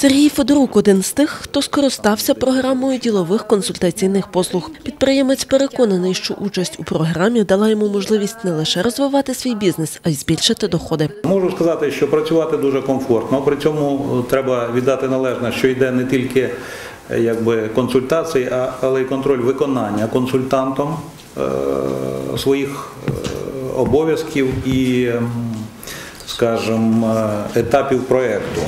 Сергій Федорук один з тих, хто скористався програмою ділових консультаційних послуг. Підприємець переконаний, що участь у програмі дала йому можливість не лише розвивати свій бізнес, а й збільшити доходи. Можу сказати, що працювати дуже комфортно. При цьому е, треба віддати належне, що йде не тільки е, якби, консультації, але й контроль виконання консультантом е, своїх обов'язків і, м, скажімо, етапів проєкту.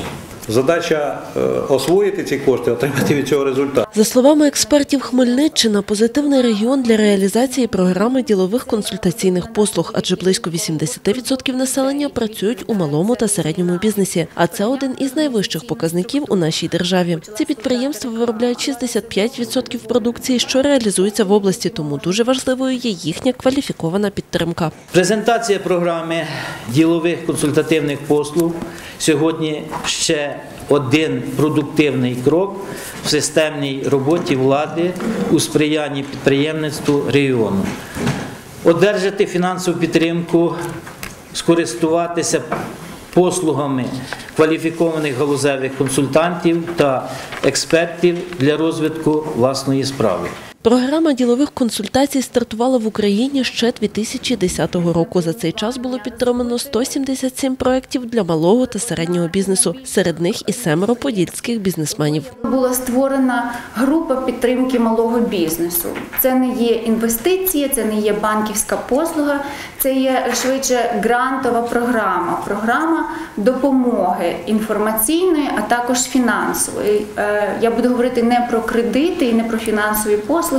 Задача е, освоїти ці кошти, отримати від цього результат. За словами експертів, Хмельниччина позитивний регіон для реалізації програми ділових консультаційних послуг, адже близько 80% населення працюють у малому та середньому бізнесі. А це один із найвищих показників у нашій державі. Ці підприємства виробляють 65% продукції, що реалізується в області, тому дуже важливою є їхня кваліфікована підтримка. Презентація програми ділових консультативних послуг сьогодні ще один продуктивний крок в системній роботі влади у сприянні підприємництву регіону. Одержати фінансову підтримку, скористуватися послугами кваліфікованих галузевих консультантів та експертів для розвитку власної справи. Програма ділових консультацій стартувала в Україні ще 2010 року. За цей час було підтримано 177 проєктів для малого та середнього бізнесу. Серед них і семеро подільських бізнесменів. Була створена група підтримки малого бізнесу. Це не є інвестиції, це не є банківська послуга, це є швидше грантова програма, програма допомоги інформаційної, а також фінансової. Е, Я буду говорити не про кредити і не про фінансові послуги,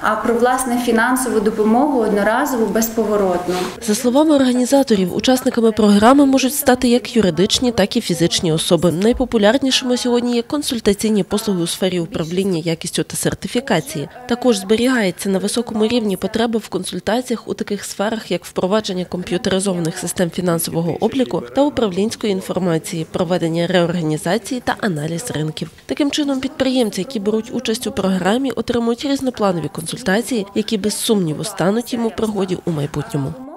а про власне фінансову допомогу одноразову безповоротну. За словами організаторів, учасниками програми можуть стати як юридичні, так і фізичні особи. Найпопулярнішими сьогодні є консультаційні послуги у сфері управління якістю та сертифікації. Також зберігається на високому рівні потреби в консультаціях у таких сферах, як впровадження комп'ютеризованих систем фінансового обліку та управлінської інформації, проведення реорганізації та аналіз ринків. Таким чином, підприємці, які беруть участь у програмі, отримують різнопланові консультації, які без сумніву стануть йому пригоді у майбутньому.